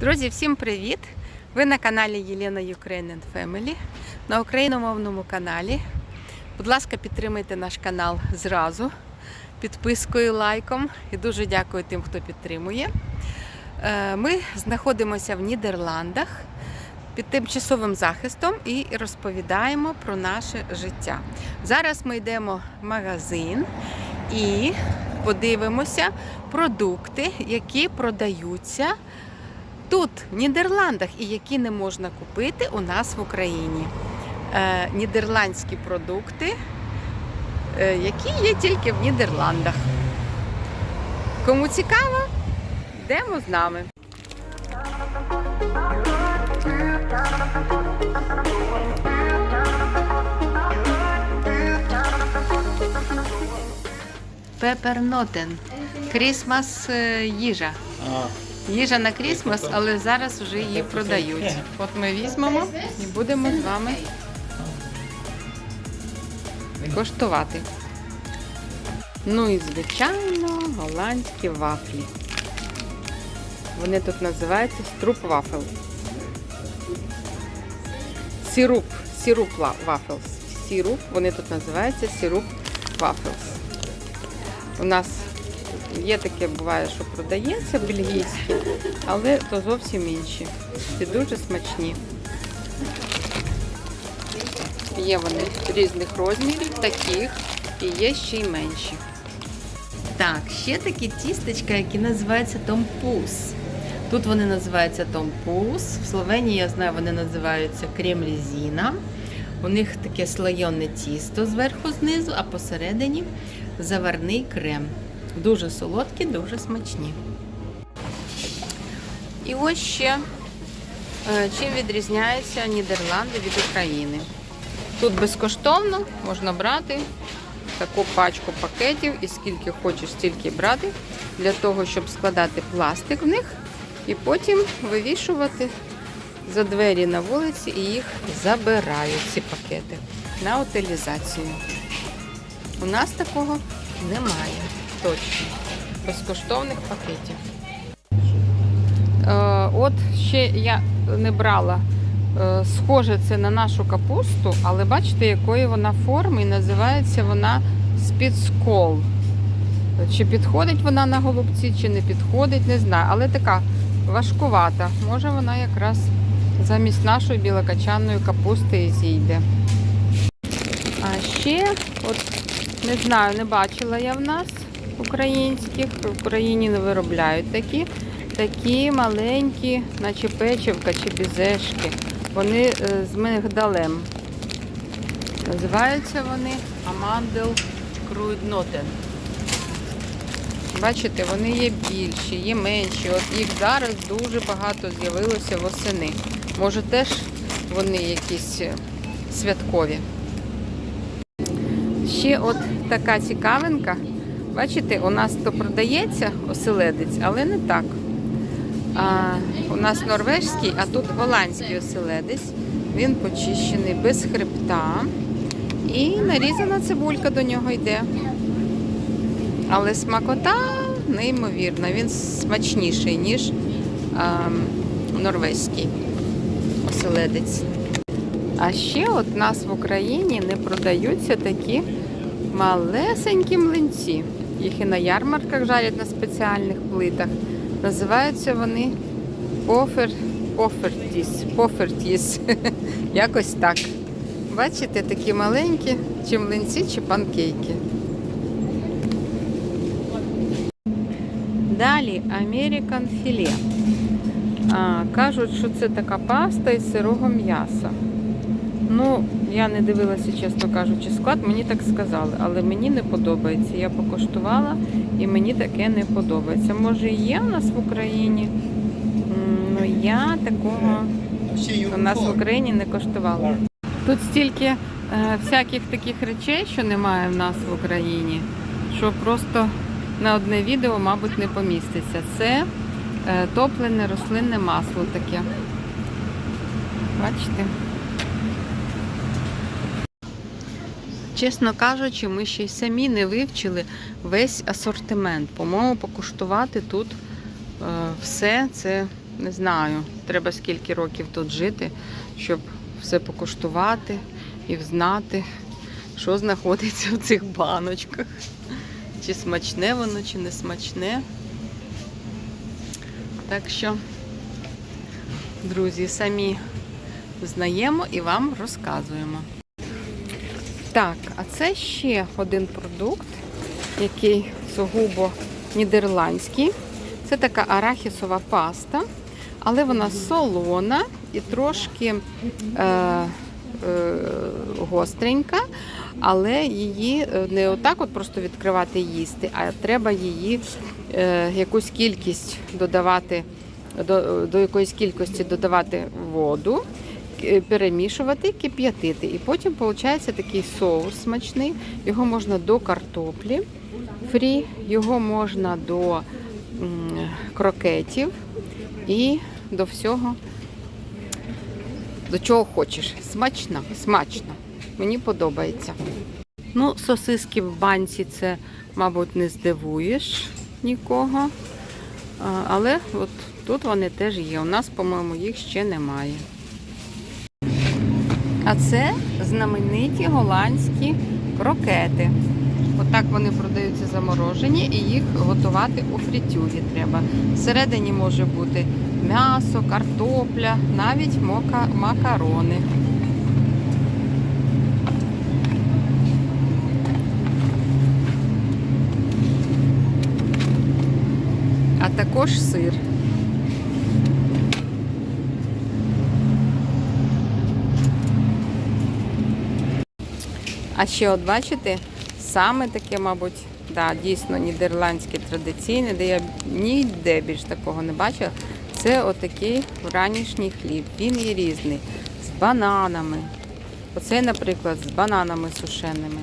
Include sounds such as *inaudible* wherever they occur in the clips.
Друзі, всім привіт! Ви на каналі Єлена Ukrainian Family на україномовному каналі. Будь ласка, підтримайте наш канал зразу підпискою, лайком і дуже дякую тим, хто підтримує. Е, Ми знаходимося в Нідерландах під тимчасовим захистом і розповідаємо про наше життя. Зараз ми йдемо в магазин і подивимося продукти, які продаються тут, в Нідерландах, і які не можна купити у нас в Україні. Е, нідерландські продукти, е, які є тільки в Нідерландах. Кому цікаво, йдемо з нами. Пепернотен. Крісмас е, їжа. Їжа на Крісмас, але зараз вже її продають. От ми візьмемо і будемо з вами коштувати. Ну і звичайно, голландські вафлі. Вони тут називаються струп вафел. Сируп ла- вафелс. Сируп, вони тут називаються сируп вафелс. У нас Є таке, буває, що продається бельгійські, але то зовсім інші. Ці дуже смачні. Є вони різних розмірів, таких, і є ще й менші. Так, ще такі тістечка, які називаються томпус. Тут вони називаються томпус. В Словенії, я знаю, вони називаються крем-резіна. У них таке слойоне тісто зверху знизу, а посередині заварний крем. Дуже солодкі, дуже смачні. І ось ще е, чим відрізняються Нідерланди від України. Тут безкоштовно можна брати таку пачку пакетів і скільки хочеш, стільки брати, для того, щоб складати пластик в них і потім вивішувати за двері на вулиці і їх забирають, ці пакети, на утилізацію. У нас такого немає. Точно. Безкоштовних пакетів. Е, от ще я не брала. Е, схоже це на нашу капусту, але бачите, якої вона форми і називається вона спіцкол. Чи підходить вона на голубці, чи не підходить, не знаю. Але така важкувата. Може вона якраз замість нашої білокачаної капусти і зійде. А ще, от не знаю, не бачила я в нас українських. В Україні не виробляють такі. Такі маленькі, наче печивка чи бізешки. Вони е, з мигдалем. Називаються вони Амандел Круйднотен. Бачите, вони є більші, є менші. От їх зараз дуже багато з'явилося восени. Може теж вони якісь е, святкові. Ще от така цікавинка. Бачите, у нас то продається оселедець, але не так. А, у нас норвежський, а тут голландський оселедець. Він почищений без хребта. І нарізана цибулька до нього йде. Але смакота неймовірна. Він смачніший, ніж а, норвезький оселедець. А ще от нас в Україні не продаються такі малесенькі млинці. Їх і на ярмарках жарять на спеціальних плитах. Називаються вони пофер, пофертіс, пофертіс. *laughs* Якось так. Бачите, такі маленькі, чи млинці, чи панкейки. Далі American філе. Кажуть, що це така паста із сирого м'яса. Ну, я не дивилася, чесно кажучи, склад, мені так сказали, але мені не подобається. Я покуштувала і мені таке не подобається. Може і є у нас в Україні? М, Ну я такого у нас в Україні не коштувала. Тут стільки е, всяких таких речей, що немає в нас в Україні, що просто на одне відео, мабуть, не поміститься. Це е, топлене рослинне масло таке. Бачите? Чесно кажучи, ми ще й самі не вивчили весь асортимент. По-моєму, покуштувати тут е, все це Не знаю, треба скільки років тут жити, щоб все покуштувати і взнати, що знаходиться в цих баночках. Чи смачне воно, чи не смачне. Так що, друзі, самі знаємо і вам розказуємо. Так, а це ще один продукт, який сугубо нідерландський. Це така арахісова паста, але вона солона і трошки е, е, гостренька, але її е, не отак от просто відкривати і їсти, а треба її е, якусь кількість додавати, до, до якоїсь кількості додавати воду, перемішувати, кип'ятити. І потім виходить такий соус смачний. Його можна до картоплі фрі, його можна до крокетів і до всього, до чого хочеш. Смачно, смачно. Мені подобається. Ну, сосиски в банці це, мабуть, не здивуєш нікого. Але от тут вони теж є. У нас, по-моєму, їх ще немає. А це знамениті голландські крокети. Отак вони продаються заморожені і їх готувати у фритюрі треба. Всередині може бути м'ясо, картопля, навіть мока, макарони. А також сир. А ще от бачите, саме таке, мабуть, да, дійсно нідерландське традиційне, де я ніде більш такого не бачила. Це отакий вранішній хліб. Він є різний. З бананами. Оцей, наприклад, з бананами сушеними.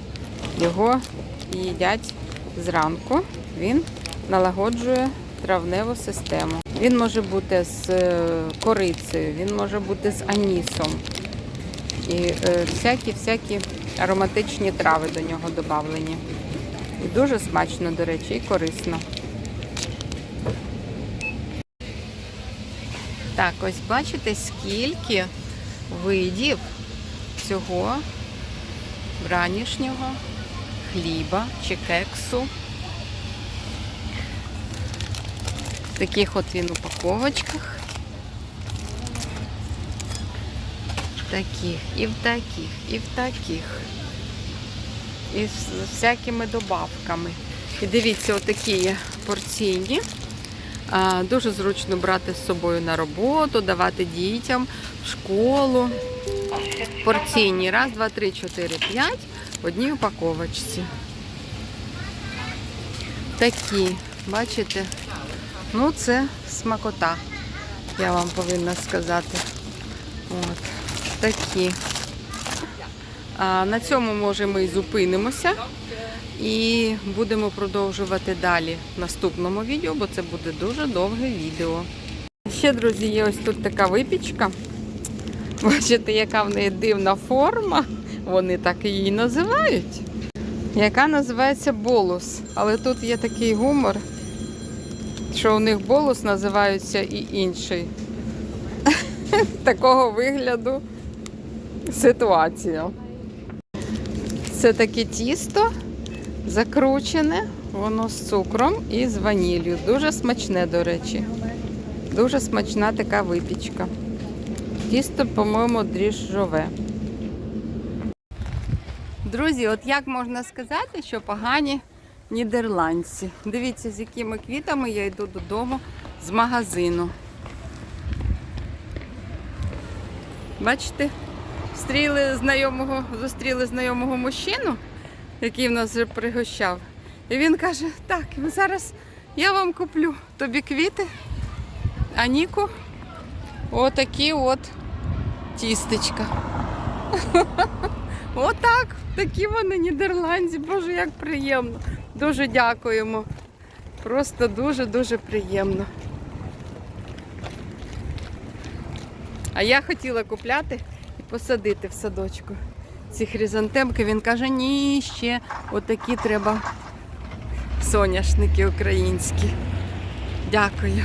Його їдять зранку. Він налагоджує травневу систему. Він може бути з е, корицею, він може бути з анісом. І е, всякі-всякі ароматичні трави до нього додавлені. І дуже смачно, до речі, і корисно. Так, ось бачите, скільки видів цього вранішнього хліба чи кексу. В таких от він упаковочках. Таких, і в таких, і в таких. І з всякими добавками. І дивіться, отакі є порційні. Дуже зручно брати з собою на роботу, давати дітям в школу. Порційні. Раз, два, три, чотири, п'ять в одній упаковочці. Такі, бачите? Ну, це смакота, я вам повинна сказати. От такі. А, на цьому, може, ми і зупинимося. І будемо продовжувати далі в наступному відео, бо це буде дуже довге відео. Ще, друзі, є ось тут така випічка. Бачите, яка в неї дивна форма. Вони так її називають. Яка називається болус. Але тут є такий гумор, що у них болус називаються і інший. *laughs* Такого вигляду ситуація. Це таке тісто закручене, воно з цукром і з ваніллю. Дуже смачне, до речі. Дуже смачна така випічка. Тісто, по-моєму, дріжджове. Друзі, от як можна сказати, що погані нідерландці. Дивіться, з якими квітами я йду додому з магазину. Бачите, зустріли знайомого, зустріли знайомого мужчину, який в нас вже пригощав. І він каже, так, зараз я вам куплю тобі квіти, а Ніку отакі от тістечка. *laughs* Отак, такі вони нідерландці. Боже, як приємно. Дуже дякуємо. Просто дуже-дуже приємно. А я хотіла купляти посадити в садочку ці хризантемки. Він каже, ні, ще отакі треба соняшники українські. Дякую.